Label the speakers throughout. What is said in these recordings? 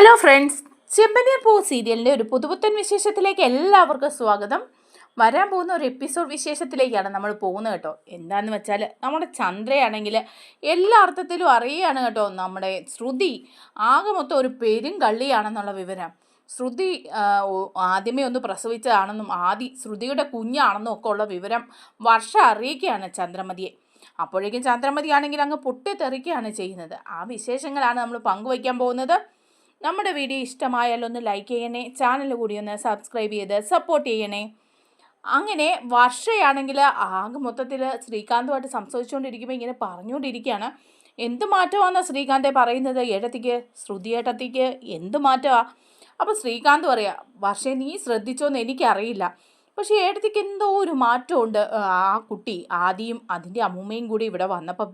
Speaker 1: Hello friends ചെമ്പനീർ പൂ സീരിയലിന്റെ ഒരു പുതുപുത്തൻ വിശേഷത്തിലേക്ക് എല്ലാവർക്കും സ്വാഗതം. വരാൻ പോകുന്ന ഒരു എപ്പിസോഡ് വിശേഷത്തിലേക്കാണ് നമ്മൾ പോകുന്നത് കേട്ടോ. എന്താണെന്ന് വെച്ചാൽ നമ്മുടെ ചന്ദ്രയാണെങ്കിൽ എല്ലാ അർത്ഥത്തിലും അറിയുകയാണ് കേട്ടോ നമ്മുടെ ശ്രുതി. ആകെ മൊത്തം ഒരു പെരും കള്ളിയാണെന്നുള്ള വിവരം. ശ്രുതി ആദ്യമേ ഒന്ന് പ്രസവിച്ചതാണെന്നും ആദി ശ്രുതിയുടെ കുഞ്ഞാണെന്നും ഒക്കെ ഉള്ള വിവരം വർഷ അറിയിക്കുകയാണ് ചന്ദ്രമതിയെ. അപ്പോഴേക്കും ചന്ദ്രമതി ആണെങ്കിൽ അങ്ങ് പൊട്ടിത്തെറിക്കുകയാണ് ചെയ്യുന്നത്. ആ വിശേഷങ്ങളാണ് നമ്മൾ പങ്കുവയ്ക്കാൻ പോകുന്നത്. നമ്മുടെ വീഡിയോ ഇഷ്ടമായാൽ ഒന്ന് ലൈക്ക് ചെയ്യണേ ചാനൽ കൂടി ഒന്ന് സബ്സ്ക്രൈബ് ചെയ്ത് സപ്പോർട്ട് ചെയ്യണേ. അങ്ങനെ വർഷയാണെങ്കിൽ ആകെ മൊത്തത്തിൽ ശ്രീകാന്തുമായിട്ട് സംസാരിച്ചുകൊണ്ടിരിക്കുമ്പോൾ ഇങ്ങനെ പറഞ്ഞുകൊണ്ടിരിക്കുകയാണ്. എന്ത് മാറ്റമാണെന്ന് ശ്രീകാന്തെ പറയുന്നത്? ഏട്ടത്തിക്ക് ശ്രുതിയേട്ടത്തിക്ക് എന്ത് മാറ്റമാണ് അപ്പോൾ ശ്രീകാന്ത് പറയാ വർഷേ നീ ശ്രദ്ധിച്ചോന്ന് എനിക്കറിയില്ല. പക്ഷേ ഏട്ടത്തിക്ക് എന്തോ ഒരു മാറ്റമുണ്ട്. ആ കുട്ടി ആദ്യം അതിന്റെ അമ്മൂമ്മയും കൂടി ഇവിടെ വന്നപ്പം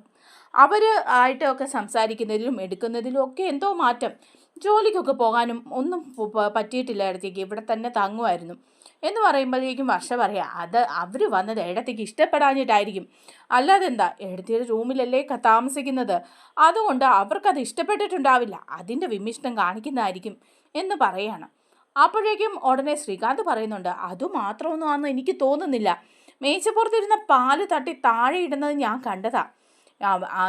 Speaker 1: അവർ ആയിട്ടൊക്കെ സംസാരിക്കുന്നതിലും എടുക്കുന്നതിലും ഒക്കെ എന്തോ മാറ്റം. ജോലിക്കൊക്കെ പോകാനും ഒന്നും പ- പ- പറ്റിയിട്ടില്ല ഇടത്തേക്ക് ഇവിടെ തന്നെ തങ്ങുമായിരുന്നു. എന്ന് പറയുമ്പോഴേക്കും വർഷ പറയാം അത് അവർ വന്നത് ഇടത്തേക്ക് ഇഷ്ടപ്പെടാഞ്ഞിട്ടായിരിക്കും. അല്ലാതെ എന്താ എടുത്തിയുടെ റൂമിലല്ലേ താമസിക്കുന്നത്? അതുകൊണ്ട് അവർക്കത് ഇഷ്ടപ്പെട്ടിട്ടുണ്ടാവില്ല. അതിന്റെ വിമിഷ്ടം കാണിക്കുന്നതായിരിക്കും എന്ന് പറയാണ്. അപ്പോഴേക്കും ഉടനെ ശ്രീകാന്ത് പറയുന്നുണ്ട് അതുമാത്രമൊന്നും ആണെന്ന് എനിക്ക് തോന്നുന്നില്ല. മേച്ചപ്പുറത്തിരുന്ന പാൽ തട്ടി താഴെ ഇടുന്നത് ഞാൻ കണ്ടതാ.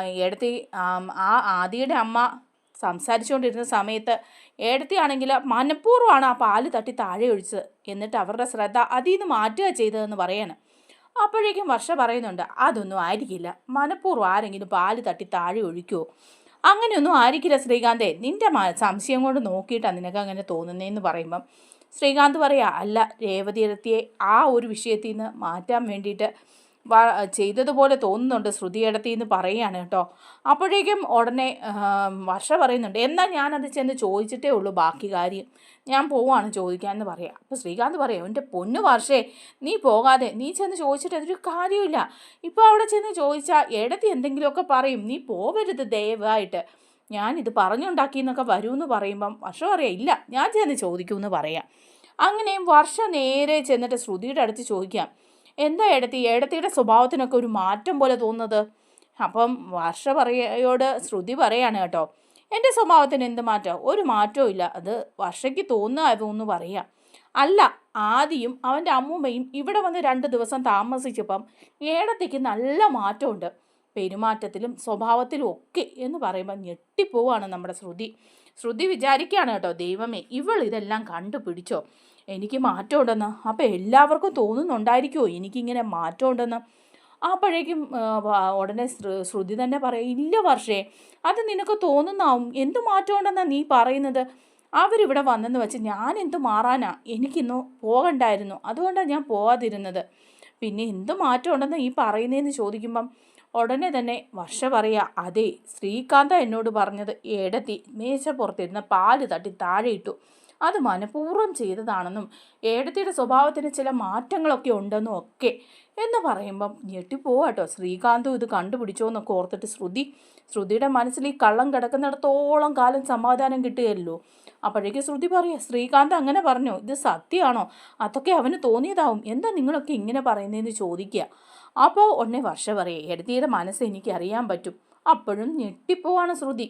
Speaker 1: ഏടത്തി ആ ആദിയുടെ അമ്മ സംസാരിച്ചുകൊണ്ടിരുന്ന സമയത്ത് ഏടത്തിയാണെങ്കിൽ മനഃപൂർവമാണ് ആ പാൽ തട്ടി താഴെ ഒഴിച്ചത്. എന്നിട്ട് അവരുടെ ശ്രദ്ധ അതിൽ നിന്ന് മാറ്റുക ചെയ്തതെന്ന് പറയാണ്. അപ്പോഴേക്കും വർഷ പറയുന്നുണ്ട് അതൊന്നും ആയിരിക്കില്ല. മനഃപൂർവം ആരെങ്കിലും പാൽ തട്ടി താഴെ ഒഴിക്കുമോ അങ്ങനെയൊന്നും ആയിരിക്കില്ല ശ്രീകാന്തേ. നിന്റെ സംശയം കൊണ്ട് നോക്കിയിട്ടാണ് നിനക്ക് അങ്ങനെ തോന്നുന്നതെന്ന് പറയുമ്പം. ശ്രീകാന്ത് പറയാ അല്ല രേവതി ഇടത്തിയെ ആ ഒരു വിഷയത്തിൽ നിന്ന് മാറ്റാൻ വേണ്ടിയിട്ട് ചെയ്തതുപോലെ തോന്നുന്നുണ്ട് ശ്രുതി ഇടത്തി എന്ന് പറയുകയാണ് കേട്ടോ. അപ്പോഴേക്കും ഉടനെ വർഷ പറയുന്നുണ്ട് എന്നാൽ ഞാനത് ചെന്ന് ചോദിച്ചിട്ടേ ഉള്ളൂ ബാക്കി കാര്യം. ഞാൻ പോവാണ് ചോദിക്കാമെന്ന് പറയാം. അപ്പോൾ ശ്രീകാന്ത് പറയാം എന്റെ പൊന്നു വർഷേ നീ പോകാതെ നീ ചെന്ന് ചോദിച്ചിട്ട് അതൊരു കാര്യമില്ല ഇപ്പോൾ അവിടെ ചെന്ന് ചോദിച്ചാൽ ഇടത്തി എന്തെങ്കിലുമൊക്കെ പറയും നീ പോവരുത് ദയവായിട്ട്. ഞാനിത് പറഞ്ഞുണ്ടാക്കി എന്നൊക്കെ വരുമെന്ന് പറയുമ്പം വർഷ പറയാം ഇല്ല ഞാൻ ചെന്ന് ചോദിക്കുമെന്ന് പറയാം. അങ്ങനെയും വർഷ നേരെ ചെന്നിട്ട് ശ്രുതിയുടെ അടുത്ത് ചോദിക്കാം എന്താ ഏടത്തി? ഏടത്തിയുടെ സ്വഭാവത്തിനൊക്കെ ഒരു മാറ്റം പോലെ തോന്നുന്നത്. അപ്പം വർഷ പറയോട് ശ്രുതി പറയാണ് കേട്ടോ എന്റെ സ്വഭാവത്തിന് എന്ത് മാറ്റം? ഒരു മാറ്റവും ഇല്ല. അത് വർഷയ്ക്ക് തോന്നുന്നു പറയാം. അല്ല ആദിയും അവന്റെ അമ്മൂമ്മയും ഇവിടെ വന്ന് രണ്ട് ദിവസം താമസിച്ചപ്പം ഏടത്തേക്ക് നല്ല മാറ്റമുണ്ട്. പെരുമാറ്റത്തിലും സ്വഭാവത്തിലും ഒക്കെ എന്ന് പറയുമ്പോൾ ഞെട്ടിപ്പോവാണ് നമ്മുടെ ശ്രുതി. ശ്രുതി വിചാരിക്കുകയാണ് കേട്ടോ ദൈവമേ ഇവൾ ഇതെല്ലാം കണ്ടുപിടിച്ചോ? എനിക്ക് മാറ്റമുണ്ടെന്ന്. അപ്പോൾ എല്ലാവർക്കും തോന്നുന്നുണ്ടായിരിക്കുമോ എനിക്കിങ്ങനെ മാറ്റമുണ്ടെന്ന്. അപ്പോഴേക്കും ഉടനെ ശ്രുതി തന്നെ പറയും ഇല്ല വർഷേ അത് നിനക്ക് തോന്നുന്നാവും. എന്ത് മാറ്റമുണ്ടെന്നാണ് നീ പറയുന്നത്? അവരിവിടെ വന്നെന്ന് വെച്ച് ഞാൻ എന്ത് മാറാനാ? എനിക്കിന്ന് പോകണ്ടായിരുന്നു. അതുകൊണ്ടാണ് ഞാൻ പോവാതിരുന്നത്. പിന്നെ എന്ത് മാറ്റമുണ്ടെന്ന് ഈ പറയുന്നതെന്ന് ചോദിക്കുമ്പം ഉടനെ തന്നെ വർഷ പറയുക അതെ ശ്രീകാന്ത എന്നോട് പറഞ്ഞത് ഏടത്തി മേശപ്പുറത്തിരുന്ന പാൽ തട്ടി താഴെ ഇട്ടു. അത് മനഃപൂർവം ചെയ്തതാണെന്നും ഏടത്തിയുടെ സ്വഭാവത്തിന് ചില മാറ്റങ്ങളൊക്കെ ഉണ്ടെന്നും ഒക്കെ. എന്ന് പറയുമ്പം ഞെട്ടിപ്പോവാട്ടോ. ശ്രീകാന്തും ഇത് കണ്ടുപിടിച്ചോ എന്നൊക്കെ ഓർത്തിട്ട് ശ്രുതി ശ്രുതിയുടെ മനസ്സിൽ ഈ കള്ളം കിടക്കുന്നിടത്തോളം കാലം സമാധാനം കിട്ടുകയല്ലോ. അപ്പോഴേക്ക് ശ്രുതി പറയാം ശ്രീകാന്ത് അങ്ങനെ പറഞ്ഞു? ഇത് സത്യമാണോ? അതൊക്കെ അവന് തോന്നിയതാവും. എന്താ നിങ്ങളൊക്കെ ഇങ്ങനെ പറയുന്നതെന്ന് ചോദിക്കുക? അപ്പോൾ ഒന്നേ വർഷ പറയാം എടുത്തിയുടെ മനസ്സ് എനിക്ക് അറിയാൻ പറ്റും. അപ്പോഴും ഞെട്ടിപ്പോവാണ് ശ്രുതി.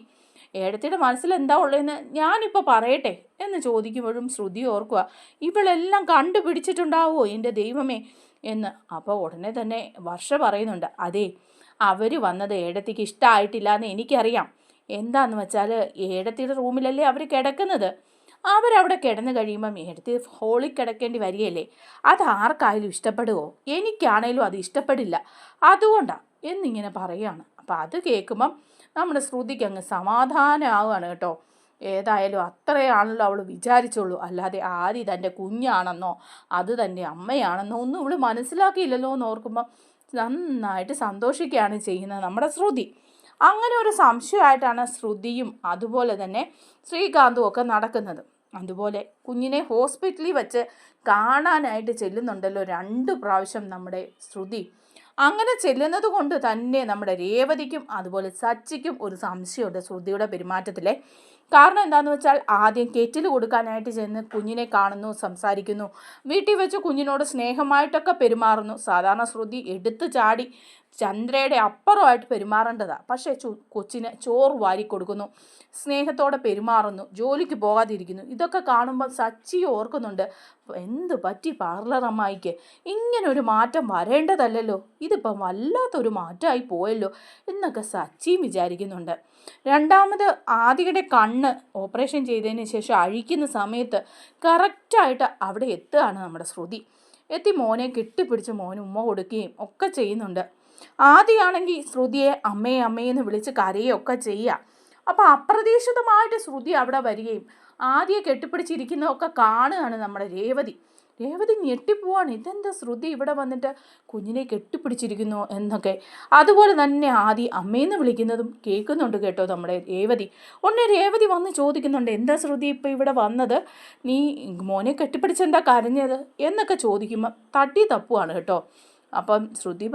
Speaker 1: ഏടത്തിയുടെ മനസ്സിൽ എന്താ ഉള്ളതെന്ന് ഞാനിപ്പോൾ പറയട്ടെ എന്ന് ചോദിക്കുമ്പോഴും ശ്രുതി ഓർക്കുക ഇവളെല്ലാം കണ്ടുപിടിച്ചിട്ടുണ്ടാവോ എന്റെ ദൈവമേ? എന്ന്. അപ്പോൾ ഉടനെ തന്നെ വർഷ പറയുന്നുണ്ട് അതെ അവർ വന്നത് ഏടത്തിക്ക് ഇഷ്ടമായിട്ടില്ല എന്ന് എനിക്കറിയാം. എന്താന്ന് വെച്ചാൽ ഏടത്തിയുടെ റൂമിലല്ലേ അവർ കിടക്കുന്നത്? അവരവിടെ കിടന്നു കഴിയുമ്പം ഏടത്തി ഹോളിൽ കിടക്കേണ്ടി വരികയല്ലേ? അത് ആർക്കായാലും ഇഷ്ടപ്പെടുമോ എനിക്കാണേലും അത് ഇഷ്ടപ്പെടില്ല. അതുകൊണ്ടാണ് എന്നിങ്ങനെ പറയുകയാണ്. അപ്പം അത് കേൾക്കുമ്പം നമ്മുടെ ശ്രുതിക്ക് അങ്ങ് സമാധാനമാവുകയാണ് കേട്ടോ. ഏതായാലും അത്രയാണല്ലോ അവൾ വിചാരിച്ചുള്ളൂ. അല്ലാതെ ആദ്യം തന്റെ കുഞ്ഞാണെന്നോ അത് തന്റെ അമ്മയാണെന്നോ ഒന്നും ഇവൾ മനസ്സിലാക്കിയില്ലല്ലോ എന്ന് ഓർക്കുമ്പോൾ നന്നായിട്ട് സന്തോഷിക്കുകയാണ് ചെയ്യുന്നത് നമ്മുടെ ശ്രുതി. അങ്ങനെ ഒരു സംശയമായിട്ടാണ് ശ്രുതിയും അതുപോലെ തന്നെ ശ്രീകാന്തും ഒക്കെ നടക്കുന്നത്. അതുപോലെ കുഞ്ഞിനെ ഹോസ്പിറ്റലിൽ വെച്ച് കാണാനായിട്ട് ചെല്ലുന്നുണ്ടല്ലോ രണ്ട് പ്രാവശ്യം നമ്മുടെ ശ്രുതി. അങ്ങനെ ചെല്ലുന്നത് കൊണ്ട് തന്നെ നമ്മുടെ രേവതിക്കും അതുപോലെ സച്ചിക്കും ഒരു സംശയമുണ്ട് ശ്രുതിയുടെ പെരുമാറ്റത്തിലെ. കാരണം എന്താണെന്ന് വെച്ചാൽ ആദ്യം കെറ്റിൽ കൊടുക്കാനായിട്ട് ചെന്ന് കുഞ്ഞിനെ കാണുന്നു സംസാരിക്കുന്നു. വീട്ടിൽ വെച്ച് കുഞ്ഞിനോട് സ്നേഹമായിട്ടൊക്കെ പെരുമാറുന്നു. സാധാരണ ശ്രുതി എടുത്തു ചാടി ചന്ദ്രയുടെ അപ്പുറമായിട്ട് പെരുമാറേണ്ടതാണ് പക്ഷേ കൊച്ചിന് ചോറ് വാരി കൊടുക്കുന്നു. സ്നേഹത്തോടെ പെരുമാറുന്നു. ജോലിക്ക് പോകാതിരിക്കുന്നു. ഇതൊക്കെ കാണുമ്പോൾ സച്ചി ഓർക്കുന്നുണ്ട് എന്ത് പറ്റി പാർലർ അമ്മായിക്ക്? ഇങ്ങനൊരു മാറ്റം വരേണ്ടതല്ലല്ലോ. ഇതിപ്പം വല്ലാത്തൊരു മാറ്റമായി പോയല്ലോ എന്നൊക്കെ സച്ചിയും വിചാരിക്കുന്നുണ്ട്. രണ്ടാമത് ആദികയുടെ കണ്ണ് ഓപ്പറേഷൻ ചെയ്തതിന് ശേഷം അഴിക്കുന്ന സമയത്ത് കറക്റ്റായിട്ട് അവിടെ എത്തുകയാണ് നമ്മുടെ ശ്രുതി. എത്തി മോനെ കെട്ടിപ്പിടിച്ച് മോന് ഉമ്മ കൊടുക്കുകയും ഒക്കെ ചെയ്യുന്നുണ്ട്. ആദ്യമാണെങ്കിൽ ശ്രുതിയെ അമ്മേ അമ്മയെന്ന് വിളിച്ച് കരയൊക്കെ ചെയ്യുക അപ്പോൾ അപ്രതീക്ഷിതമായിട്ട് ശ്രുതി അവിടെ വരികയും ആദ്യം കെട്ടിപ്പിടിച്ചിരിക്കുന്നതൊക്കെ കാണുകയാണ് നമ്മുടെ രേവതി. രേവതി ഞെട്ടിപ്പോവാണ്. ഇതെന്താ ശ്രുതി ഇവിടെ വന്നിട്ട് കുഞ്ഞിനെ കെട്ടിപ്പിടിച്ചിരിക്കുന്നു എന്നൊക്കെ. അതുപോലെ തന്നെ ആദി അമ്മയെന്ന് വിളിക്കുന്നതും കേൾക്കുന്നുണ്ട് കേട്ടോ നമ്മുടെ രേവതി. ഉടനെ രേവതി വന്ന് ചോദിക്കുന്നുണ്ട് എന്താ ശ്രുതി ഇപ്പോൾ ഇവിടെ വന്നത്? നീ മോനെ കെട്ടിപ്പിടിച്ചെന്താ കരഞ്ഞത്? എന്നൊക്കെ ചോദിക്കുമ്പോൾ തട്ടി തപ്പുവാണ് കേട്ടോ. അപ്പം ശ്രുതി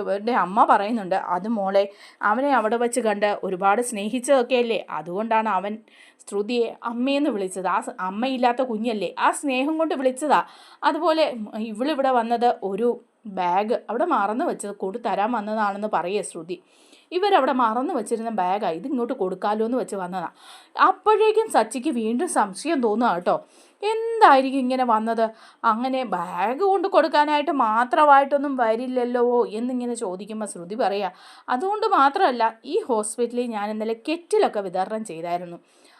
Speaker 1: ഇവരുടെ അമ്മ പറയുന്നുണ്ട് അത് മോളെ അവനെ അവിടെ വെച്ച് കണ്ട് ഒരുപാട് സ്നേഹിച്ചതൊക്കെ അല്ലേ അതുകൊണ്ടാണ് അവൻ ശ്രുതിയെ അമ്മയെന്ന് വിളിച്ചത്. ആ അമ്മയില്ലാത്ത കുഞ്ഞല്ലേ? ആ സ്നേഹം കൊണ്ട് വിളിച്ചതാ. അതുപോലെ ഇവളിവിടെ വന്നത് ഒരു ബാഗ് അവിടെ മറന്നു വെച്ചത് കൊടു തരാൻ വന്നതാണെന്ന് പറയേ ശ്രുതി. ഇവരവിടെ മറന്നു വെച്ചിരുന്ന ബാഗാണ് ഇത് ഇങ്ങോട്ട് കൊടുക്കാമല്ലോ എന്ന് വെച്ച് വന്നതാണ് അപ്പോഴേക്കും സച്ചിക്ക് വീണ്ടും സംശയം തോന്നുക കേട്ടോ. എന്തായിരിക്കും ഇങ്ങനെ വന്നത്? അങ്ങനെ ബാഗ് കൊണ്ട് കൊടുക്കാനായിട്ട് മാത്രമായിട്ടൊന്നും വരില്ലല്ലോ എന്നിങ്ങനെ ചോദിക്കുമ്പോൾ ശ്രുതി പറയാ അതുകൊണ്ട് മാത്രമല്ല ഈ ഹോസ്പിറ്റലിൽ ഞാൻ ഇന്നലെ കെറ്റിലൊക്കെ വിതരണം ചെയ്തായിരുന്നു.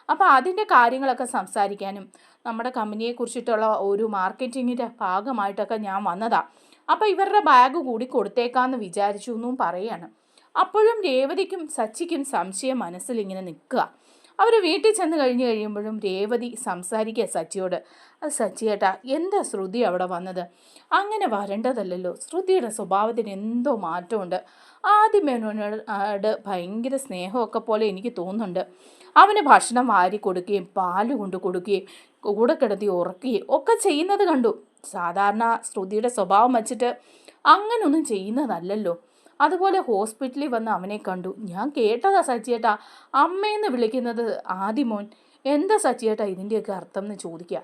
Speaker 1: അപ്പോൾ അതിന്റെ കാര്യങ്ങളൊക്കെ സംസാരിക്കാനും നമ്മുടെ കമ്പനിയെ കുറിച്ചിട്ടുള്ള ഒരു മാർക്കറ്റിങ്ങിന്റെ ഭാഗമായിട്ടൊക്കെ ഞാൻ വന്നതാണ് അപ്പോൾ ഇവരുടെ ബാഗ് കൂടി കൊടുത്തേക്കാമെന്ന് വിചാരിച്ചു എന്നും പറയാണ്. അപ്പോഴും രേവതിക്കും സച്ചിക്കും സംശയം മനസ്സിലിങ്ങനെ നിൽക്കുക. അവർ വീട്ടിൽ ചെന്ന് കഴിഞ്ഞ് കഴിയുമ്പോഴും രേവതി സംസാരിക്കുക സച്ചിയോട്. അത് സച്ചിയേട്ടാ എന്താ ശ്രുതി അവിടെ വന്നത്? അങ്ങനെ വരേണ്ടതല്ലല്ലോ. ശ്രുതിയുടെ സ്വഭാവത്തിന് എന്തോ മാറ്റമുണ്ട്. ആദ്യമേനോട് ഭയങ്കര സ്നേഹമൊക്കെ പോലെ എനിക്ക് തോന്നുന്നുണ്ട്. അവന് ഭക്ഷണം വാരി കൊടുക്കുകയും പാൽ കൊണ്ട് കൊടുക്കുകയും കൂടെ കിടത്തി ഉറക്കുകയും ഒക്കെ ചെയ്യുന്നത് കണ്ടു. സാധാരണ ശ്രുതിയുടെ സ്വഭാവം വച്ചിട്ട് അങ്ങനൊന്നും ചെയ്യുന്നതല്ലല്ലോ. അതുപോലെ ഹോസ്പിറ്റലിൽ വന്ന് അവനെ കണ്ടു. ഞാൻ കേട്ടതാ സച്ചിയേട്ടാ. അമ്മയെന്ന് വിളിക്കുന്നത് ആദിമോൻ. എന്താ സച്ചിയേട്ടാ ഇതിന്റെയൊക്കെ അർത്ഥം എന്ന് ചോദിക്കുക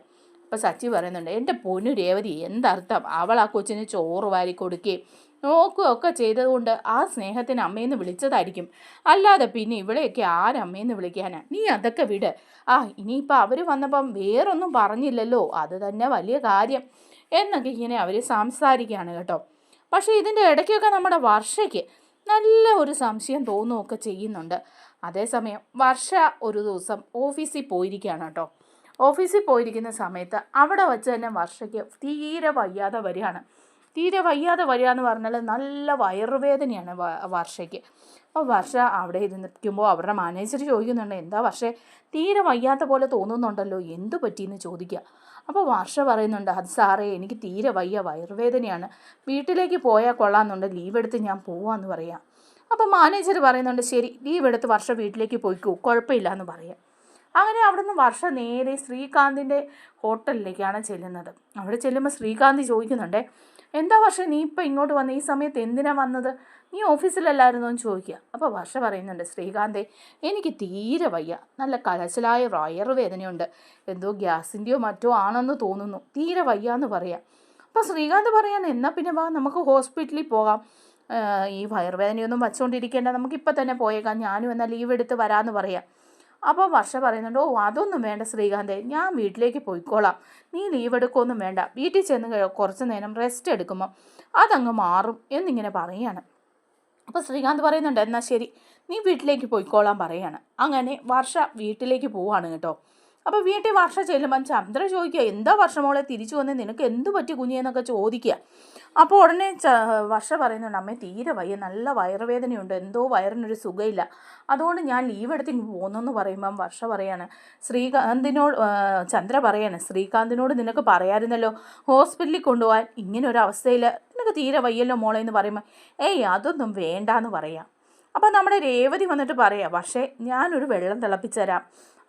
Speaker 1: അപ്പം സച്ചി പറയുന്നുണ്ട് എന്റെ പൊന്നു രേവതി എന്തർത്ഥം? അവൾ ആ കൊച്ചിന് ചോറ് വാരി കൊടുക്കുകയും നോക്കുകയൊക്കെ ചെയ്തതുകൊണ്ട് ആ സ്നേഹത്തിന് അമ്മയെന്ന് വിളിച്ചതായിരിക്കും. അല്ലാതെ പിന്നെ ഇവിടെയൊക്കെ ആരമ്മയെന്ന് വിളിക്കാനാ? നീ അതൊക്കെ വിട്. ആ ഇനിയിപ്പോൾ അവർ വന്നപ്പം വേറൊന്നും പറഞ്ഞില്ലല്ലോ. അത് തന്നെ വലിയ കാര്യം. എന്നൊക്കെ ഇങ്ങനെ അവർ സംസാരിക്കുകയാണ് കേട്ടോ. പക്ഷേ ഇതിന്റെ ഇടയ്ക്കൊക്കെ നമ്മുടെ വർഷയ്ക്ക് നല്ല ഒരു സംശയം തോന്നുകയൊക്കെ ചെയ്യുന്നുണ്ട്. അതേസമയം വർഷ ഒരു ദിവസം ഓഫീസിൽ പോയിരിക്കുകയാണ് കേട്ടോ. ഓഫീസിൽ പോയിരിക്കുന്ന സമയത്ത് അവിടെ വച്ച് തന്നെ വർഷയ്ക്ക് തീരെ വയ്യാതെ വരികയാണ്. തീരെ വയ്യാതെ വരിക എന്ന് പറഞ്ഞാൽ നല്ല വയറുവേദനയാണ് വർഷയ്ക്ക്. അപ്പോൾ വർഷ അവിടെ ഇരുന്നിരിക്കുമ്പോൾ അവരുടെ മാനേജർ ചോദിക്കുന്നുണ്ട് എന്താ വർഷേ തീരെ വയ്യാത്ത പോലെ തോന്നുന്നുണ്ടല്ലോ എന്തു പറ്റിയെന്ന് ചോദിക്കുക. അപ്പോൾ വർഷ പറയുന്നുണ്ട് അത് സാറേ എനിക്ക് തീരെ വയ്യ വയറുവേദനയാണ്. വീട്ടിലേക്ക് പോയാൽ കൊള്ളാമെന്നുണ്ട് ലീവ് എടുത്ത് ഞാൻ പോവാമെന്ന് പറയാം. അപ്പോൾ മാനേജർ പറയുന്നുണ്ട് ശരി ലീവ് എടുത്ത് വർഷ വീട്ടിലേക്ക് പോയിക്കോ കുഴപ്പമില്ല എന്ന് പറയാം. അങ്ങനെ അവിടുന്ന് വർഷ നേരെ ശ്രീകാന്തിന്റെ ഹോട്ടലിലേക്കാണ് ചെല്ലുന്നത്. അവിടെ ചെല്ലുമ്പോൾ ശ്രീകാന്ത് ചോദിക്കുന്നുണ്ട് എന്താ വർഷ നീ ഇപ്പം ഇങ്ങോട്ട് വന്ന? ഈ സമയത്ത് എന്തിനാ വന്നത്? നീ ഓഫീസിലല്ലായിരുന്നു എന്ന് ചോദിക്കുക. അപ്പോൾ വർഷ പറയുന്നുണ്ട് ശ്രീകാന്തേ എനിക്ക് തീരെ വയ്യ. നല്ല കലശലായ വയറുവേദനയുണ്ട് എന്തോ ഗ്യാസിന്റെയോ മറ്റോ ആണെന്ന് തോന്നുന്നു. തീരെ വയ്യ എന്ന് പറയാം. അപ്പോൾ ശ്രീകാന്ത് പറയാൻ എന്നാൽ പിന്നെ വാ നമുക്ക് ഹോസ്പിറ്റലിൽ പോകാം. ഈ വയറുവേദനയൊന്നും വച്ചുകൊണ്ടിരിക്കേണ്ട നമുക്കിപ്പോൾ തന്നെ പോയേക്കാം. ഞാനും എന്നാൽ ലീവ് എടുത്ത് വരാമെന്ന് പറയാം. അപ്പോൾ വർഷ പറയുന്നുണ്ട് ഓ അതൊന്നും വേണ്ട ശ്രീകാന്തേ ഞാൻ വീട്ടിലേക്ക് പോയിക്കോളാം. നീ ലീവ് എടുക്കുമൊന്നും വേണ്ട. വീട്ടിൽ ചെന്ന് കുറച്ച് നേരം റെസ്റ്റ് എടുക്കുമ്പോൾ അതങ്ങ് മാറും എന്നിങ്ങനെ പറയുകയാണ് അപ്പോൾ ശ്രീകാന്ത് പറയുന്നുണ്ട് എന്നാൽ ശരി നീ വീട്ടിലേക്ക് പോയിക്കോളാൻ പറയാണ്. അങ്ങനെ വർഷ വീട്ടിലേക്ക് പോവാണ് കേട്ടോ. അപ്പോൾ വീട്ടിൽ വർഷ ചെല്ലുമ്പം ചന്ദ്ര ചോദിക്കുക എന്താ വർഷമോളെ തിരിച്ചു വന്ന്? നിനക്ക് എന്തു പറ്റി കുഞ്ഞെന്നൊക്കെ ചോദിക്കുക. അപ്പോൾ ഉടനെ വർഷ പറയുന്നുണ്ട് അമ്മേ തീരെ വയ്യ നല്ല വയറുവേദനയുണ്ട് എന്തോ വയറിനൊരു സുഖമില്ല അതുകൊണ്ട് ഞാൻ ലീവ് എടുത്തിങ്ങ് പോകുന്നെന്ന് പറയുമ്പം വർഷ പറയാണ് ശ്രീകാന്തിനോട് ചന്ദ്ര പറയാണ് ശ്രീകാന്തിനോട് നിനക്ക് പറയാമായിരുന്നല്ലോ ഹോസ്പിറ്റലിൽ കൊണ്ടുപോകാൻ ഇങ്ങനെ ഒരു അവസ്ഥയിൽ നിനക്ക് തീരെ വയ്യല്ലോ മോളെ? എന്ന് പറയുമ്പോൾ ഏയ് അതൊന്നും വേണ്ടാന്ന് പറയാം. അപ്പോൾ നമ്മുടെ രേവതി വന്നിട്ട് പറയാം പക്ഷേ ഞാനൊരു വെള്ളം തിളപ്പിച്ചു തരാം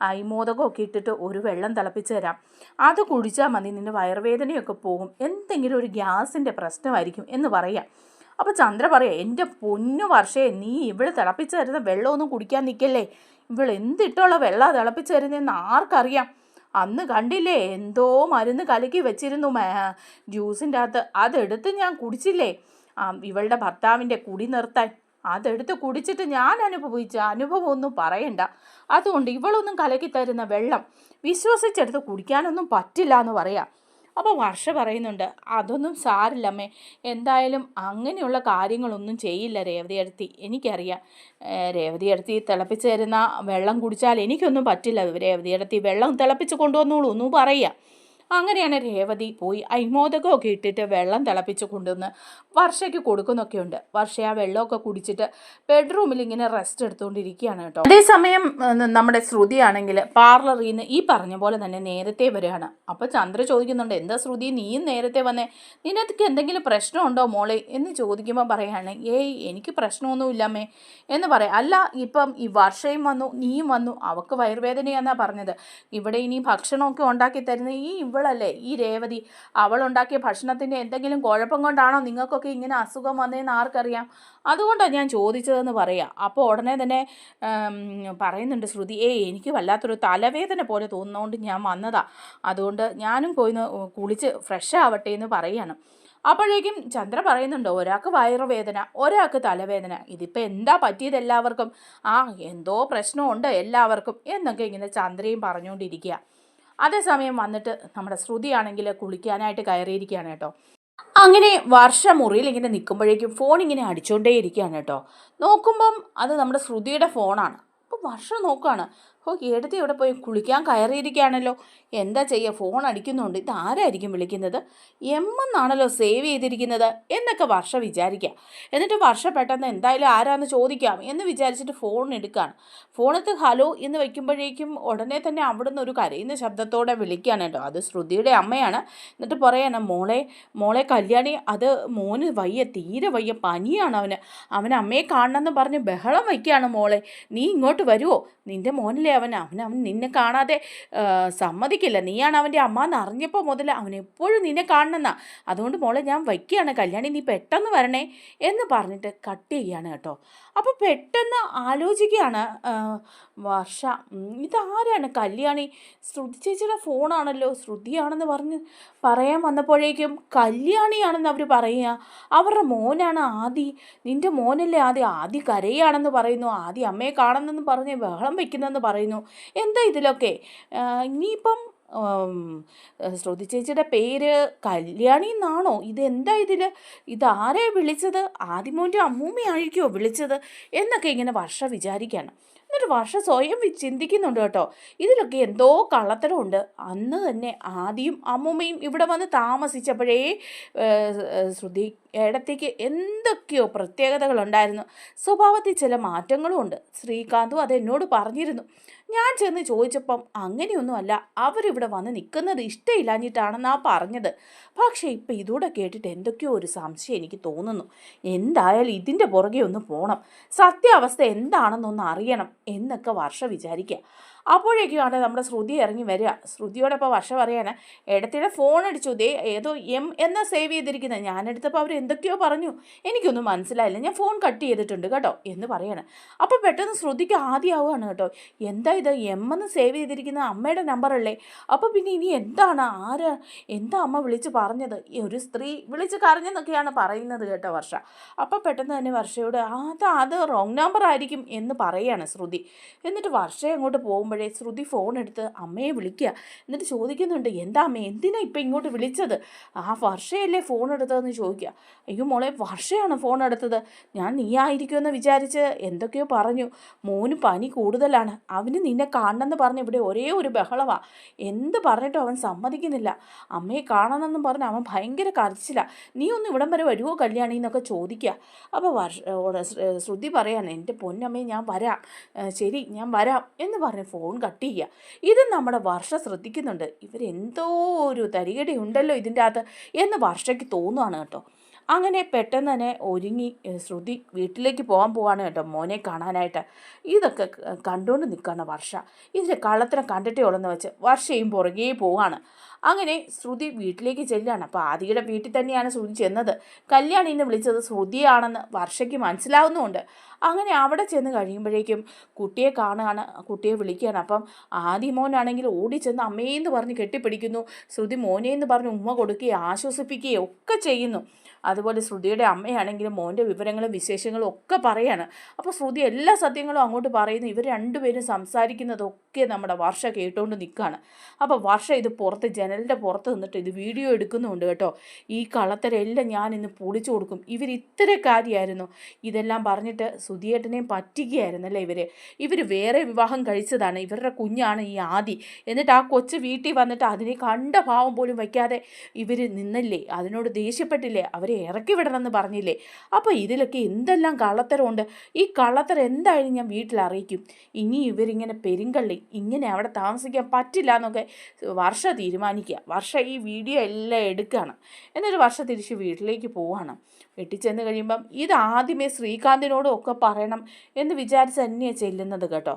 Speaker 1: അയിമോദകമൊക്കെ ഇട്ടിട്ട് ഒരു വെള്ളം തിളപ്പിച്ച് തരാം. അത് കുടിച്ചാൽ മതി നിന്റെ വയറുവേദനയൊക്കെ പോകും. എന്തെങ്കിലും ഒരു ഗ്യാസിന്റെ പ്രശ്നമായിരിക്കും എന്ന് പറയാം. അപ്പോൾ ചന്ദ്ര പറയാം എന്റെ പൊന്നു വർഷേ നീ ഇവൾ തിളപ്പിച്ച് തരുന്ന വെള്ളമൊന്നും കുടിക്കാൻ നിൽക്കല്ലേ ഇവൾ എന്തിട്ടുള്ള വെള്ളം തിളപ്പിച്ച് തരുന്നതെന്ന് ആർക്കറിയാം? അന്ന് കണ്ടില്ലേ എന്തോ മരുന്ന് കലക്കി വെച്ചിരുന്നു ജ്യൂസിന്റെ അകത്ത്. അതെടുത്ത് ഞാൻ കുടിച്ചില്ലേ? ഇവളുടെ ഭർത്താവിന്റെ കുടി നിർത്താൻ. അതെടുത്ത് കുടിച്ചിട്ട് ഞാൻ അനുഭവിച്ച അനുഭവം ഒന്നും പറയണ്ട. അതുകൊണ്ട് ഇവളൊന്നും കലക്കി തരുന്ന വെള്ളം വിശ്വസിച്ചെടുത്ത് കുടിക്കാനൊന്നും പറ്റില്ല എന്ന് പറയാം. അപ്പോൾ വർഷ പറയുന്നുണ്ട് അതൊന്നും സാരില്ലമ്മേ എന്തായാലും അങ്ങനെയുള്ള കാര്യങ്ങളൊന്നും ചെയ്യില്ല രേവതി അടുത്തി എനിക്കറിയാം രേവതി അടുത്തി തിളപ്പിച്ച് തരുന്ന വെള്ളം കുടിച്ചാൽ എനിക്കൊന്നും പറ്റില്ല. രേവതി അടുത്തി വെള്ളം തിളപ്പിച്ച് കൊണ്ടുവന്നോളൂ ഒന്നും പറയുക അങ്ങനെയാണ് രേവതി പോയി അയ്മോദകമൊക്കെ ഇട്ടിട്ട് വെള്ളം തിളപ്പിച്ച് കൊണ്ടുവന്ന് വർഷയ്ക്ക് കൊടുക്കുന്നൊക്കെയുണ്ട്. വർഷ ആ വെള്ളമൊക്കെ കുടിച്ചിട്ട് ബെഡ്റൂമിൽ ഇങ്ങനെ റെസ്റ്റ് എടുത്തുകൊണ്ടിരിക്കുകയാണ് കേട്ടോ. അതേസമയം നമ്മുടെ ശ്രുതിയാണെങ്കിൽ പാർലറിൽ നിന്ന് ഈ പറഞ്ഞ പോലെ തന്നെ നേരത്തെ വരികയാണ്. അപ്പോൾ ചന്ദ്ര ചോദിക്കുന്നുണ്ട് എന്താ ശ്രുതി നീയും നേരത്തെ വന്നേ? നിനക്ക് എന്തെങ്കിലും പ്രശ്നമുണ്ടോ മോളെ? എന്ന് ചോദിക്കുമ്പോൾ പറയാണ് ഏയ് എനിക്ക് പ്രശ്നമൊന്നുമില്ലമ്മേ. എന്ന് പറയാം അല്ല ഇപ്പം ഈ വർഷയും വന്നു നീയും വന്നു അവക്ക് വയറുവേദനയാന്നാ പറഞ്ഞത്. ഇവിടെ ഇനി ഭക്ഷണമൊക്കെ ഉണ്ടാക്കി തരുന്ന ഈ ഇവളല്ലേ? ഈ രേവതി അവൾ ഉണ്ടാക്കിയ ഭക്ഷണത്തിന്റെ എന്തെങ്കിലും കുഴപ്പം കൊണ്ടാണോ നിങ്ങൾക്കൊക്കെ ഇങ്ങനെ അസുഖം വന്നതെന്ന് ആർക്കറിയാം? അതുകൊണ്ടാണ് ഞാൻ ചോദിച്ചതെന്ന് പറയാം. അപ്പോൾ ഉടനെ തന്നെ പറയുന്നുണ്ട് ശ്രുതി ഏ എനിക്ക് വല്ലാത്തൊരു തലവേദന പോലെ തോന്നുന്നതുകൊണ്ട് ഞാൻ വന്നതാ. അതുകൊണ്ട് ഞാനും പോയിന്ന് കുളിച്ച് ഫ്രഷ് ആവട്ടെ എന്ന് പറയാണ്. അപ്പോഴേക്കും ചന്ദ്ര പറയുന്നുണ്ട് ഒരാൾക്ക് വയറുവേദന ഒരാൾക്ക് തലവേദന. ഇതിപ്പോൾ എന്താ പറ്റിയത് എല്ലാവർക്കും? ആ എന്തോ പ്രശ്നമുണ്ട് എല്ലാവർക്കും എന്നൊക്കെ ഇങ്ങനെ ചന്ദ്രയും പറഞ്ഞുകൊണ്ടിരിക്കുക അതേസമയം വന്നിട്ട് നമ്മുടെ ശ്രുതിയാണെങ്കിൽ കുളിക്കാനായിട്ട് കയറിയിരിക്കുകയാണ് കേട്ടോ. അങ്ങനെ വർഷ മുറിയിൽ ഇങ്ങനെ നിൽക്കുമ്പോഴേക്കും ഫോൺ ഇങ്ങനെ അടിച്ചുകൊണ്ടേ ഇരിക്കുകയാണ് കേട്ടോ. നോക്കുമ്പം അത് നമ്മുടെ ശ്രുതിയുടെ ഫോണാണ് അപ്പോൾ വർഷം നോക്കുകയാണ് ഓ എടുത്ത് ഇവിടെ പോയി? കുളിക്കാൻ കയറിയിരിക്കുകയാണല്ലോ. എന്താ ചെയ്യുക ഫോൺ അടിക്കുന്നുണ്ട്. ഇത് ആരായിരിക്കും വിളിക്കുന്നത്? എം എന്നാണല്ലോ സേവ് ചെയ്തിരിക്കുന്നത്? എന്നൊക്കെ വർഷ വിചാരിക്കുക എന്നിട്ട് വർഷ പെട്ടെന്ന് എന്തായാലും ആരാന്ന് ചോദിക്കാം എന്ന് വിചാരിച്ചിട്ട് ഫോൺ എടുക്കുകയാണ് ഫോണത്ത് ഹലോ എന്ന് വയ്ക്കുമ്പോഴേക്കും ഉടനെ തന്നെ അവിടുന്ന് ഒരു കരയുന്ന ശബ്ദത്തോടെ വിളിക്കുകയാണ് കേട്ടോ. അത് ശ്രുതിയുടെ അമ്മയാണ്. എന്നിട്ട് പറയാണ് മോളെ മോളെ കല്യാണി അത് മോന് വയ്യ തീരെ വയ്യ പനിയാണ് അവന്. അവൻ അമ്മയെ കാണണമെന്ന് പറഞ്ഞ് ബഹളം വയ്ക്കുകയാണ് മോളെ. നീ ഇങ്ങോട്ട് വരുമോ നിന്റെ മോനല്ലേ അവൻ? അവൻ അവൻ നിന്നെ കാണാതെ സമ്മതിക്കില്ല. നീയാണ് അവന്റെ അമ്മ എന്ന് അറിഞ്ഞപ്പോൾ മുതൽ അവൻ എപ്പോഴും നിന്നെ കാണണമെന്നാ അതുകൊണ്ട് മോളെ ഞാൻ വയ്ക്കുകയാണ്. കല്യാണി നീ പെട്ടെന്ന് വരണേ എന്ന് പറഞ്ഞിട്ട് കട്ട് ചെയ്യുകയാണ് കേട്ടോ. അപ്പോൾ പെട്ടെന്ന് ആലോചിക്കുകയാണ് വർഷ. ഇതാരാണ് കല്യാണി? ശ്രുതി ചേച്ചിയുടെ ഫോണാണല്ലോ. ശ്രുതിയാണെന്ന് പറഞ്ഞ് പറയാൻ വന്നപ്പോഴേക്കും കല്യാണിയാണെന്ന് അവർ പറയുക. അവരുടെ മോനാണ് ആദി. നിന്റെ മോനല്ലേ ആദി? ആദി കരയാണെന്ന് പറയുന്നു. ആദി അമ്മയെ കാണുന്നെന്ന് പറഞ്ഞ് ബഹളം വയ്ക്കുന്നെന്ന് പറയുന്നു. എന്താ ഇതിലൊക്കെ? ഇനിയിപ്പം ശ്രുതി ചേച്ചിയുടെ പേര് കല്യാണി എന്നാണോ? ഇതെന്താ ഇതിൽ ഇതാരെ വിളിച്ചത്? ആദിമോന്റെ അമ്മൂമ്മയായിരിക്കുമോ വിളിച്ചത്? എന്നൊക്കെ ഇങ്ങനെ വർഷ വിചാരിക്കുകയാണ് എന്നിട്ട് വർഷ സ്വയം ചിന്തിക്കുന്നുണ്ട് കേട്ടോ. ഇതിലൊക്കെ എന്തോ കള്ളത്തരമുണ്ട്. അന്ന് തന്നെ ആദ്യം അമ്മൂമ്മയും ഇവിടെ വന്ന് താമസിച്ചപ്പോഴേ ശ്രുതി ഇടത്തേക്ക് എന്തൊക്കെയോ പ്രത്യേകതകളുണ്ടായിരുന്നു. സ്വഭാവത്തിൽ ചില മാറ്റങ്ങളും ഉണ്ട് ശ്രീകാന്തും അതെന്നോട് പറഞ്ഞിരുന്നു. ഞാൻ ചെന്ന് ചോദിച്ചപ്പം അങ്ങനെയൊന്നുമല്ല അവരിവിടെ വന്ന് നിൽക്കുന്നത് ഇഷ്ടമില്ലാഞ്ഞിട്ടാണെന്നാ പറഞ്ഞത്. പക്ഷേ ഇപ്പം ഇതൂടെ കേട്ടിട്ട് എന്തൊക്കെയോ ഒരു സംശയം എനിക്ക് തോന്നുന്നു. എന്തായാലും ഇതിന്റെ പുറകെ ഒന്ന് പോകണം സത്യാവസ്ഥ എന്താണെന്നൊന്ന് അറിയണം എന്നൊക്കെ വർഷ വിചാരിക്കുക. അപ്പോഴേക്കുമാണ് നമ്മുടെ ശ്രുതി ഇറങ്ങി വരിക. ശ്രുതിയോടൊപ്പം വർഷം പറയാണ് ഇടത്തിടെ ഫോൺ അടിച്ചു. ദേ ഏതോ എം എന്ന സേവ് ചെയ്തിരിക്കുന്നത് ഞാനെടുത്തപ്പോൾ അവർ എന്തൊക്കെയോ പറഞ്ഞു. എനിക്കൊന്നും മനസ്സിലായില്ല. ഞാൻ ഫോൺ കട്ട് ചെയ്തിട്ടുണ്ട് കേട്ടോ എന്ന് പറയാണ്. അപ്പോൾ പെട്ടെന്ന് ശ്രുതിക്ക് ആദ്യമാവുകയാണ് കേട്ടോ. എന്താ ഇത്? എം എന്ന് സേവ് ചെയ്തിരിക്കുന്ന അമ്മയുടെ നമ്പറല്ലേ അപ്പോൾ പിന്നെ ഇനി എന്താണ്? ആരാ? എന്താ അമ്മ വിളിച്ച് പറഞ്ഞത്? ഈ ഒരു സ്ത്രീ വിളിച്ച് കരഞ്ഞെന്നൊക്കെയാണ് പറയുന്നത് കേട്ടോ വർഷ. അപ്പോൾ പെട്ടെന്ന് തന്നെ വർഷയോട് "ആ, അത് അത് റോങ് നമ്പർ ആയിരിക്കും എന്ന് പറയുകയാണ് ശ്രുതി. എന്നിട്ട് വർഷ അങ്ങോട്ട് പോകുമ്പോഴേ ശ്രുതി ഫോൺ എടുത്ത് അമ്മയെ വിളിക്കുക. എന്നിട്ട് ചോദിക്കുന്നുണ്ട് എന്താ അമ്മ എന്തിനാ ഇപ്പം ഇങ്ങോട്ട് വിളിച്ചത്? ആ വർഷയല്ലേ ഫോൺ എടുത്തതെന്ന് ചോദിക്കുക. അയ്യോ മോളെ വർഷയാണ് ഫോൺ എടുത്തത്. ഞാൻ നീ ആയിരിക്കുമെന്ന് വിചാരിച്ച് എന്തൊക്കെയോ പറഞ്ഞു. മോന് പനി കൂടുതലാണ്. അവന് നിന്നെ കാണണമെന്ന് പറഞ്ഞ് ഇവിടെ ഒരേ ഒരു ബഹളവാ. എന്ത് പറഞ്ഞിട്ടും അവൻ സമ്മതിക്കുന്നില്ല. അമ്മയെ കാണണമെന്നും പറഞ്ഞ് അവൻ ഭയങ്കര കരച്ചിലാണ് നീ ഒന്ന് ഇവിടം വരെ വരുമോ കല്യാണി എന്നൊക്കെ ചോദിക്കുക. അപ്പോൾ വർഷ ശ്രുതി പറയാണ് എന്റെ പൊന്നമ്മയെ ഞാൻ വരാം. ശരി ഞാൻ വരാം എന്ന് പറഞ്ഞ് ഫോൺ കട്ട് ചെയ്യുക. ഇത് നമ്മുടെ വർഷ ശ്രദ്ധിക്കുന്നുണ്ട്. ഇവരെന്തോ ഒരു തരികടി ഉണ്ടല്ലോ ഇതിന്റെ അകത്ത് എന്ന് വർഷയ്ക്ക് തോന്നുകയാണ് കേട്ടോ. അങ്ങനെ പെട്ടെന്ന് തന്നെ ഒരുങ്ങി ശ്രുതി വീട്ടിലേക്ക് പോകാൻ പോവാണ് കേട്ടോ മോനെ കാണാനായിട്ട്. ഇതൊക്കെ കണ്ടുകൊണ്ട് നിൽക്കുകയാണ് വർഷ. ഇതിന്റെ കള്ളത്തിനെ കണ്ടിട്ടേ ഉള്ളെന്ന് വെച്ച് വർഷയും പുറകെ പോവാണ്. അങ്ങനെ ശ്രുതി വീട്ടിലേക്ക് ചെല്ലുകയാണ്. അപ്പോൾ ആദിയുടെ വീട്ടിൽ തന്നെയാണ് ശ്രുതി ചെന്നത്. കല്യാണി എന്ന് വിളിച്ചത് ശ്രുതിയാണെന്ന് വർഷയ്ക്ക് മനസ്സിലാവുന്നുമുണ്ട്. അങ്ങനെ അവിടെ ചെന്ന് കഴിയുമ്പോഴേക്കും കുട്ടിയെ കാണുകയാണ് കുട്ടിയെ വിളിക്കുകയാണ്. അപ്പം ആദ്യ മോനാണെങ്കിൽ ഓടി ചെന്ന് അമ്മയെന്ന് പറഞ്ഞ് കെട്ടിപ്പിടിക്കുന്നു. ശ്രുതി എന്ന് പറഞ്ഞ് ഉമ്മ കൊടുക്കുകയും ആശ്വസിപ്പിക്കുകയും ഒക്കെ ചെയ്യുന്നു. അതുപോലെ ശ്രുതിയുടെ അമ്മയാണെങ്കിലും മോന്റെ വിവരങ്ങളും വിശേഷങ്ങളും ഒക്കെ പറയാണ്. അപ്പോൾ ശ്രുതി എല്ലാ സത്യങ്ങളും അങ്ങോട്ട് പറയുന്നു. ഇവർ രണ്ടുപേരും സംസാരിക്കുന്നതൊക്കെ നമ്മുടെ വർഷ കേട്ടുകൊണ്ട് നിൽക്കുകയാണ് അപ്പോൾ വർഷ ഇത് പുറത്ത് ജനലിന്റെ പുറത്ത് നിന്നിട്ട് ഇത് വീഡിയോ എടുക്കുന്നുണ്ട് കേട്ടോ. ഈ കളത്തരെല്ലാം ഞാൻ ഇന്ന് പൊളിച്ചു കൊടുക്കും. ഇവർ ഇത്തരക്കാരിയായിരുന്നു ഇതെല്ലാം പറഞ്ഞിട്ട് സുധിയേട്ടനെയും പറ്റിക്കുകയായിരുന്നല്ലേ ഇവർ ഇവർ വേറെ വിവാഹം കഴിച്ചതാണ്. ഇവരുടെ കുഞ്ഞാണ് ഈ ആദി. എന്നിട്ട് ആ കൊച്ചു വീട്ടിൽ വന്നിട്ട് അതിനെ കണ്ട ഭാവം പോലും വയ്ക്കാതെ ഇവർ നിന്നല്ലേ? അതിനോട് ദേഷ്യപ്പെട്ടില്ലേ? അവരെ ഇറക്കി വിടണമെന്ന് പറഞ്ഞില്ലേ? അപ്പോൾ ഇതിലൊക്കെ എന്തെല്ലാം കള്ളത്തരമുണ്ട്? ഈ കള്ളത്തരം എന്തായാലും ഞാൻ വീട്ടിൽ അറിയിക്കും. ഇനി ഇവരിങ്ങനെ പെരുങ്കള്ളി ഇങ്ങനെ അവിടെ താമസിക്കാൻ പറ്റില്ല എന്നൊക്കെ വർഷ തീരുമാനിക്കുക. വർഷ ഈ വീഡിയോ എല്ലാം എടുക്കുകയാണ്. എന്നിട്ട് വർഷ തിരിച്ച് വീട്ടിലേക്ക് പോവാണ് വീട്ടിൽ ചെന്ന് കഴിയുമ്പം ഇത് ആദ്യമേ ശ്രീകാന്തിനോടും ഒക്കെ പറയണം എന്ന് വിചാരിച്ച് തന്നെയാണ് ചെല്ലുന്നത് കേട്ടോ.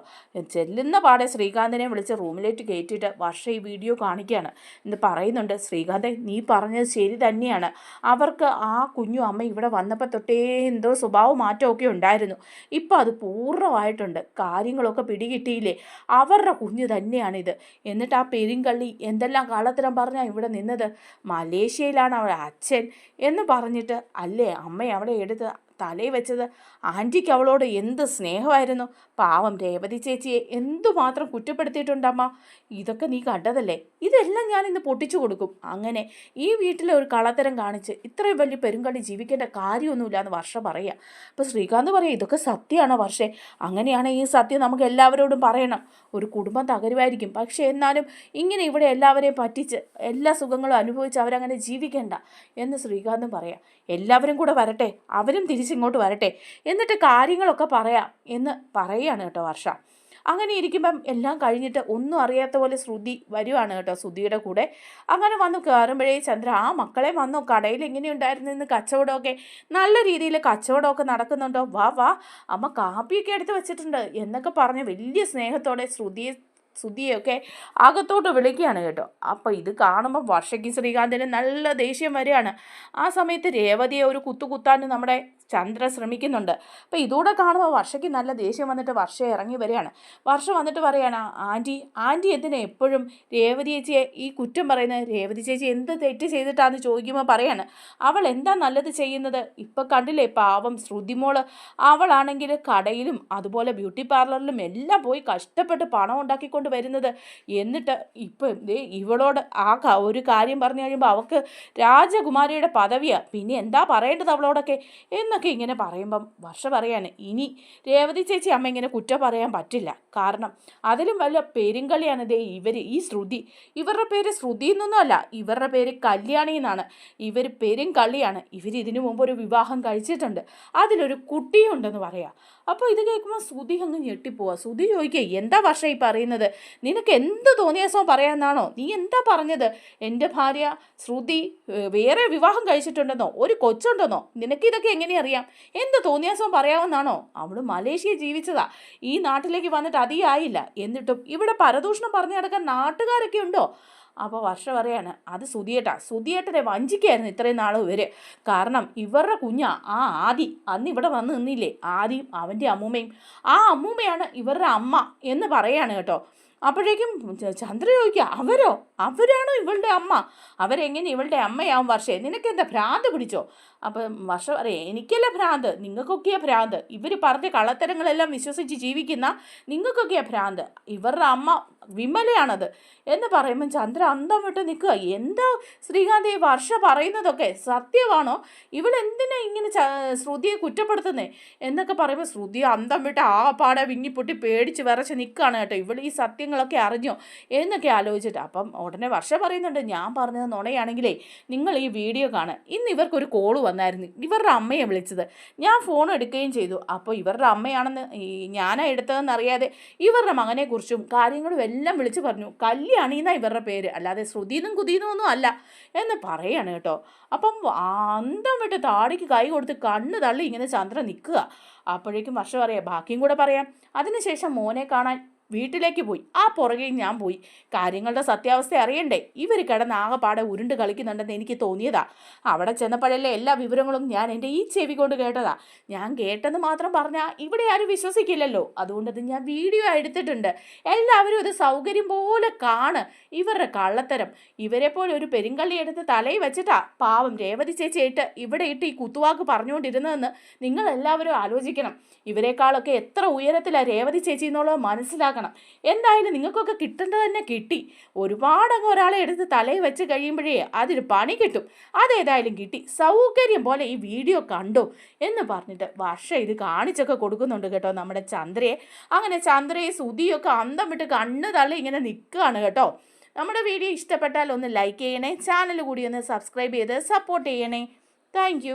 Speaker 1: ചെല്ലുന്ന പാടെ ശ്രീകാന്തിനെ വിളിച്ച് റൂമിലേക്ക് കയറ്റിയിട്ട് വർഷ ഈ വീഡിയോ കാണിക്കുകയാണ്. എന്ന് പറയുന്നുണ്ട് ശ്രീകാന്തെ നീ പറഞ്ഞത് ശരി തന്നെയാണ്. അവർക്ക് ആ കുഞ്ഞു അമ്മ ഇവിടെ വന്നപ്പോൾ തൊട്ടേ എന്തോ സ്വഭാവ മാറ്റമൊക്കെ ഉണ്ടായിരുന്നു. ഇപ്പോൾ അത് പൂർണമായിട്ടുണ്ട്. കാര്യങ്ങളൊക്കെ പിടികിട്ടിയില്ലേ? അവരുടെ കുഞ്ഞു തന്നെയാണിത്. എന്നിട്ട് ആ പെരുങ്കള്ളി എന്തെല്ലാം കാലത്തരം പറഞ്ഞാൽ ഇവിടെ നിന്നത്? മലേഷ്യയിലാണ് അവരുടെ അച്ഛൻ എന്ന് പറഞ്ഞിട്ട് അല്ലേ അമ്മ അവിടെ എടുത്ത് തലയിൽ വെച്ചത് ആന്റിക്ക് അവളോട് എന്ത് സ്നേഹമായിരുന്നു? പാവം രേവതി ചേച്ചിയെ എന്തുമാത്രം കുറ്റപ്പെടുത്തിയിട്ടുണ്ടമ്മ? ഇതൊക്കെ നീ കണ്ടതല്ലേ? ഇതെല്ലാം ഞാൻ ഇന്ന് പൊട്ടിച്ചു കൊടുക്കും. അങ്ങനെ ഈ വീട്ടിലെ ഒരു കളത്തരം കാണിച്ച് ഇത്രയും വലിയ പെരുങ്കള്ളി ജീവിക്കേണ്ട കാര്യമൊന്നുമില്ല എന്ന് വർഷ പറയുക അപ്പോൾ ശ്രീകാന്ത് പറയാം ഇതൊക്കെ സത്യമാണോ വർഷേ? അങ്ങനെയാണ് ഈ സത്യം നമുക്ക് എല്ലാവരോടും പറയണം. ഒരു കുടുംബം തകരുമായിരിക്കും. പക്ഷേ എന്നാലും ഇങ്ങനെ ഇവിടെ എല്ലാവരെയും പറ്റിച്ച് എല്ലാ സുഖങ്ങളും അനുഭവിച്ച് അവരങ്ങനെ ജീവിക്കേണ്ട. എന്ന് ശ്രീകാന്തും പറയാം. എല്ലാവരും കൂടെ വരട്ടെ. അവരും തിരിച്ചിങ്ങോട്ട് വരട്ടെ. എന്നിട്ട് കാര്യങ്ങളൊക്കെ പറയാം എന്ന് പറയുകയാണ് കേട്ടോ വർഷ. അങ്ങനെ ഇരിക്കുമ്പം എല്ലാം കഴിഞ്ഞിട്ട് ഒന്നും അറിയാത്ത പോലെ ശ്രുതി വരുവാണ് കേട്ടോ ശ്രുതിയുടെ കൂടെ. അങ്ങനെ വന്നു കയറുമ്പോഴേ ചന്ദ്ര ആ മക്കളെ വന്നോ കടയിൽ എങ്ങനെയുണ്ടായിരുന്നു ഇന്ന് കച്ചവടമൊക്കെ? നല്ല രീതിയിൽ കച്ചവടമൊക്കെ നടക്കുന്നുണ്ടോ? വാ വാ. അമ്മ കാപ്പിയൊക്കെ എടുത്ത് വെച്ചിട്ടുണ്ട്. എന്നൊക്കെ പറഞ്ഞ് വലിയ സ്നേഹത്തോടെ ശ്രുതിയെ ശ്രുതിയൊക്കെ അകത്തോട്ട് വിളിക്കുകയാണ് കേട്ടോ. അപ്പോൾ ഇത് കാണുമ്പോൾ വർഷയ്ക്ക് ശ്രീകാന്തിന് നല്ല ദേഷ്യം വരികയാണ്. ആ സമയത്ത് രേവതിയെ ഒരു കുത്തു കുത്താൻ നമ്മുടെ ചന്ദ്ര ശ്രമിക്കുന്നുണ്ട്. അപ്പോൾ ഇതൂടെ കാണുമ്പോൾ വർഷയ്ക്ക് നല്ല ദേഷ്യം വന്നിട്ട് വർഷ ഇറങ്ങി വരികയാണ്. വർഷ വന്നിട്ട് പറയാണ് ആന്റി ആന്റി എന്തിനാ എപ്പോഴും രേവതി ചേച്ചിയെ ഈ കുറ്റം പറയുന്നത്? രേവതി ചേച്ചി എന്ത് തെറ്റ് ചെയ്തിട്ടാന്ന് ചോദിക്കുമ്പോൾ പറയാണ് അവൾ എന്താ നല്ലത് ചെയ്യുന്നത്? ഇപ്പം കണ്ടില്ലേ പാവം ശ്രുതിമോൾ. അവളാണെങ്കിൽ കടയിലും അതുപോലെ ബ്യൂട്ടി പാർലറിലും എല്ലാം പോയി കഷ്ടപ്പെട്ട് പണം ഉണ്ടാക്കിക്കൊണ്ട് വരുന്നത്. എന്നിട്ട് ഇപ്പം ഇവളോട് ആ ഒരു കാര്യം പറഞ്ഞു കഴിയുമ്പോൾ അവൾക്ക് രാജകുമാരിയുടെ പദവിയാണ് പിന്നെ എന്താ പറയേണ്ടത് അവളോടൊക്കെ? എന്നൊക്കെ ഇങ്ങനെ പറയുമ്പം വർഷ പറയാണ് ഇനി രേവതി ചേച്ചി അമ്മ ഇങ്ങനെ കുറ്റം പറയാൻ പറ്റില്ല. കാരണം അതിലും വല്ല പെരുങ്കളിയാണ് ദേ ഇവർ ഈ ശ്രുതി. ഇവരുടെ പേര് ശ്രുതി എന്നൊന്നുമല്ല ഇവരുടെ പേര് കല്യാണി എന്നാണ്. ഇവർ പെരുങ്കളിയാണ് ഇവർ ഇതിനു മുമ്പ് ഒരു വിവാഹം കഴിച്ചിട്ടുണ്ട്. അതിലൊരു കുട്ടിയുണ്ടെന്ന് പറയാം. അപ്പോൾ ഇത് കേൾക്കുമ്പോൾ ശ്രുതി അങ്ങ് ഞെട്ടിപ്പോവാ. ശ്രുതി ചോദിക്കുക എന്താ വർഷ ഈ പറയുന്നത്? നിനക്ക് എന്ത് തോന്നിയാസോ പറയാമെന്നാണോ നീ എന്താ പറഞ്ഞത്? എന്റെ ഭാര്യ ശ്രുതി വേറെ വിവാഹം കഴിച്ചിട്ടുണ്ടെന്നോ? ഒരു കൊച്ചുണ്ടെന്നോ? നിനക്ക് ഇതൊക്കെ എങ്ങനെ അറിയാം എന്ത് തോന്നിയാസവും പറയാമെന്നാണോ? അവൾ മലേഷ്യ ജീവിച്ചതാ. ഈ നാട്ടിലേക്ക് വന്നിട്ട് അതിയായില്ല. എന്നിട്ടും ഇവിടെ പരദൂഷണം പറഞ്ഞു നടക്കാൻ നാട്ടുകാരൊക്കെ ഉണ്ടോ? അപ്പോൾ വർഷ പറയാണ് അത് സുധിയേട്ടാ. സുധിയേട്ടനെ വഞ്ചിക്കായിരുന്നു ഇത്രയും നാൾ ഇവർ. കാരണം ഇവരുടെ കുഞ്ഞ ആ ആദി അന്ന് ഇവിടെ വന്ന് നിന്നില്ലേ? ആദിയും അവന്റെ അമ്മൂമ്മയും. ആ അമ്മൂമ്മയാണ് ഇവരുടെ അമ്മ എന്ന് പറയാണ് കേട്ടോ. അപ്പോഴേക്കും ചന്ദ്ര ചോദിക്കുക അവരോ? അവരാണോ ഇവളുടെ അമ്മ? അവരെങ്ങനെ ഇവളുടെ അമ്മയാവും വർഷേ? നിനക്ക് എന്താ ഭ്രാന്ത് പിടിച്ചോ? അപ്പം വർഷം പറയാം എനിക്കല്ല ഭ്രാന്ത് നിങ്ങൾക്കൊക്കെയാ ഭ്രാന്ത്. ഇവർ പറഞ്ഞ കള്ളത്തരങ്ങളെല്ലാം വിശ്വസിച്ച് ജീവിക്കുന്ന നിങ്ങൾക്കൊക്കെയാ ഭ്രാന്ത്. ഇവരുടെ അമ്മ വിമലയാണത്. എന്ന് പറയുമ്പം ചന്ദ്ര അന്തം വിട്ട് നിൽക്കുക. എന്താ ശ്രീകാന്ത് ഈ വർഷ പറയുന്നതൊക്കെ സത്യമാണോ? ഇവളെന്തിനാ ഇങ്ങനെ ശ്രുതിയെ കുറ്റപ്പെടുത്തുന്നേ? എന്നൊക്കെ പറയുമ്പോൾ ശ്രുതി അന്തം വിട്ട് ആ പാടെ വിങ്ങിപ്പൊട്ടി പേടിച്ച് വിറച്ച് നിൽക്കുകയാണ് കേട്ടോ. ഇവൾ ഈ സത്യങ്ങളൊക്കെ അറിഞ്ഞോ എന്നൊക്കെ ആലോചിച്ചിട്ട് അപ്പം ഉടനെ വർഷ പറയുന്നുണ്ട് ഞാൻ പറഞ്ഞത് നുണയാണെങ്കിലേ നിങ്ങൾ ഈ വീഡിയോ കാണുക ഇന്ന് ഇവർക്കൊരു കോൾ വന്നായിരുന്നു ഇവരുടെ അമ്മയെ വിളിച്ചത്. ഞാൻ ഫോൺ എടുക്കുകയും ചെയ്തു. അപ്പോൾ ഇവരുടെ അമ്മയാണെന്ന് ഈ ഞാനാ എടുത്തതെന്ന് അറിയാതെ ഇവരുടെ മകനെക്കുറിച്ചും കാര്യങ്ങളും എല്ലാം വിളിച്ചു പറഞ്ഞു. കല്യാണി എന്നാ ഇവരുടെ പേര്. അല്ലാതെ ശ്രുതിന്നും കുതിന്നും ഒന്നും അല്ല എന്ന് പറയാണ് കേട്ടോ. അപ്പം അന്തം വിട്ട് താടിക്ക് കൈ കൊടുത്ത് കണ്ണ് തള്ളി ഇങ്ങനെ ചന്ദ്രൻ നിൽക്കുക. അപ്പോഴേക്കും വർഷം പറയാം ബാക്കിയും കൂടെ പറയാം. അതിനുശേഷം മോനെ കാണാൻ വീട്ടിലേക്ക് പോയി. ആ പുറകെ ഞാൻ പോയി. കാര്യങ്ങളുടെ സത്യാവസ്ഥ അറിയണ്ടേ? ഇവർ കിടന്ന് ആകെപ്പാടെ ഉരുണ്ട് കളിക്കുന്നുണ്ടെന്ന് എനിക്ക് തോന്നിയതാ. അവിടെ ചെന്നപ്പോഴല്ലേ എല്ലാ വിവരങ്ങളും ഞാൻ എന്റെ ഈ ചെവി കൊണ്ട് കേട്ടതാ. ഞാൻ കേട്ടെന്ന് മാത്രം പറഞ്ഞാൽ ഇവിടെ ആരും വിശ്വസിക്കില്ലല്ലോ. അതുകൊണ്ടത് ഞാൻ വീഡിയോ എടുത്തിട്ടുണ്ട്. എല്ലാവരും ഇത് സൗകര്യം പോലെ കാണ്. ഇവരുടെ കള്ളത്തരം. ഇവരെ പോലെ ഒരു പെരുങ്കള്ളി എടുത്ത് തലയിൽ വെച്ചിട്ടാ പാവം രേവതി ചേച്ചിയായിട്ട് ഇവിടെ ഇട്ട് ഈ കുത്തുവാക്ക് പറഞ്ഞുകൊണ്ടിരുന്നതെന്ന് നിങ്ങൾ എല്ലാവരും ആലോചിക്കണം. ഇവരെക്കാളൊക്കെ എത്ര ഉയരത്തിലാണ് രേവതി ചേച്ചി എന്നുള്ളത് മനസ്സിലാക്കണം എന്തായാലും നിങ്ങൾക്കൊക്കെ കിട്ടേണ്ടത് തന്നെ കിട്ടി. ഒരുപാടങ്ങ് ഒരാളെ എടുത്ത് തലയിൽ വെച്ച് കഴിയുമ്പോഴേ അതിന് പണി കിട്ടും. അതേതായാലും കിട്ടി. സൗകര്യം പോലെ ഈ വീഡിയോ കണ്ടോ എന്ന് പറഞ്ഞിട്ട് വർഷ ഇത് കാണിച്ചൊക്കെ കൊടുക്കുന്നുണ്ട് കേട്ടോ നമ്മുടെ ചന്ദ്രയെ. അങ്ങനെ ചന്ദ്രയെ സുതിയൊക്കെ അന്തം വിട്ട് കണ്ണ് തള്ളി ഇങ്ങനെ നിൽക്കുകയാണ് കേട്ടോ. നമ്മുടെ വീഡിയോ ഇഷ്ടപ്പെട്ടാൽ ഒന്ന് ലൈക്ക് ചെയ്യണേ ചാനൽ കൂടി ഒന്ന് സബ്സ്ക്രൈബ് ചെയ്ത് സപ്പോർട്ട് ചെയ്യണേ. താങ്ക്